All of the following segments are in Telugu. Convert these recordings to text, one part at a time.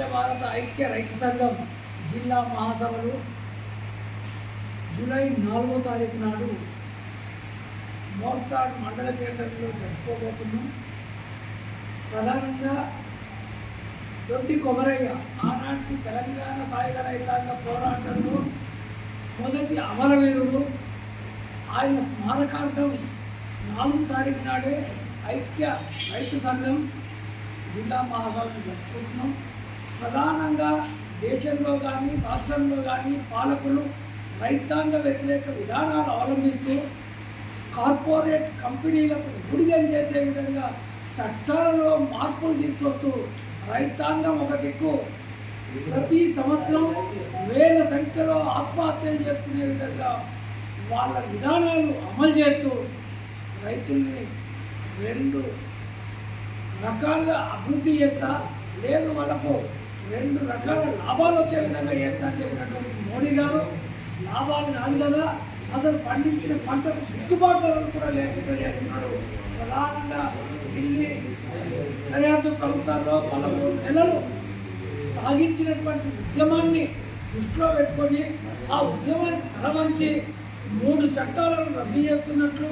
ఉత్తర భారత ఐక్య రైతు సంఘం జిల్లా మహాసభలు జూలై నాలుగో తారీఖు నాడు మోర్తాడ్ మండల కేంద్రంలో జరుపుకోబోతున్నాం. ప్రధానంగా దొడ్డి కొమరయ్య ఆనాటి తెలంగాణ సాయుధ రైతాంగ పోరాటంలో మొదటి అమరవీరుడు. ఆయన స్మారకార్థం నాలుగు తారీఖు నాడే ఐక్య రైతు సంఘం జిల్లా మహాసభను జరుపుకుంటున్నాం. ప్రధానంగా దేశంలో కానీ రాష్ట్రంలో కానీ పాలకులు రైతాంగ వ్యతిరేక విధానాలు అవలంబిస్తూ కార్పొరేట్ కంపెనీలకు గుడిగం చేసే విధంగా చట్టాలలో మార్పులు తీసుకొస్తూ రైతాంగం ఒక దిక్కు. ప్రతి సంవత్సరం వేల సంఖ్యలో ఆత్మహత్యలు చేసుకునే విధంగా వాళ్ళ విధానాలు అమలు చేస్తూ రైతుల్ని రెండు రకాలుగా అభివృద్ధి చేస్తా లేదు వాళ్ళకు రెండు రకాల లాభాలు వచ్చే విధంగా చేస్తా చెప్పినటువంటి మోడీ గారు లాభాలు కాదు కదా అసలు పండించిన పంటకు గిట్టుబాటు ధరలు కూడా లేకుండా చేస్తున్నాడు ప్రధానంగా ఢిల్లీ సరిహద్దు ప్రభుత్వాల్లో పదమూడు నెలలు సాగించినటువంటి ఉద్యమాన్ని దృష్టిలో పెట్టుకొని ఆ ఉద్యమాన్ని తలవంచి మూడు చట్టాలను రద్దు చేస్తున్నట్లు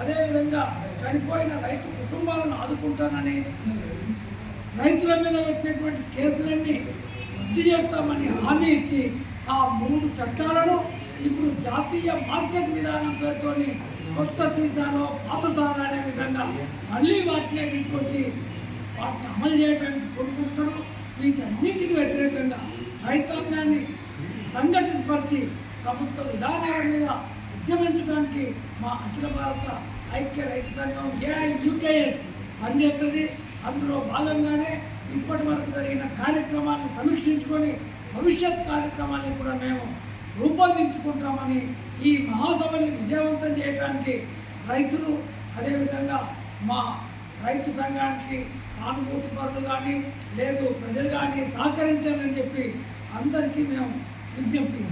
అదేవిధంగా చనిపోయిన రైతు కుటుంబాలను ఆదుకుంటానని రైతుల మీద పెట్టినటువంటి కేసులన్నీ రద్దు చేస్తామని హామీ ఇచ్చి ఆ మూడు చట్టాలను ఇప్పుడు జాతీయ మార్కెట్ విధానం పేరుతో కొత్త సీసాలో పాత సారా అనే విధంగా మళ్ళీ వాటినే తీసుకొచ్చి వాటిని అమలు చేయడానికి కోరుకుంటున్నాడు. వీటన్నిటికి వ్యతిరేకంగా రైతాంగాన్ని సంఘటితపరిచి ప్రభుత్వ విధానాల మీద ఉద్యమించడానికి మా అఖిల భారత ఐక్య రైతు సంఘం ఏఐ యూకేఎస్ పనిచేస్తుంది. అందులో భాగంగానే ఇప్పటి వరకు జరిగిన కార్యక్రమాన్ని సమీక్షించుకొని భవిష్యత్ కార్యక్రమాన్ని కూడా మేము రూపొందించుకుంటామని ఈ మహాసభల్ని విజయవంతం చేయడానికి రైతులు అదేవిధంగా మా రైతు సంఘానికి సానుభూతి పరులు కానీ లేదు ప్రజలు కానీ సహకరించాలని చెప్పి అందరికీ మేము విజ్ఞప్తి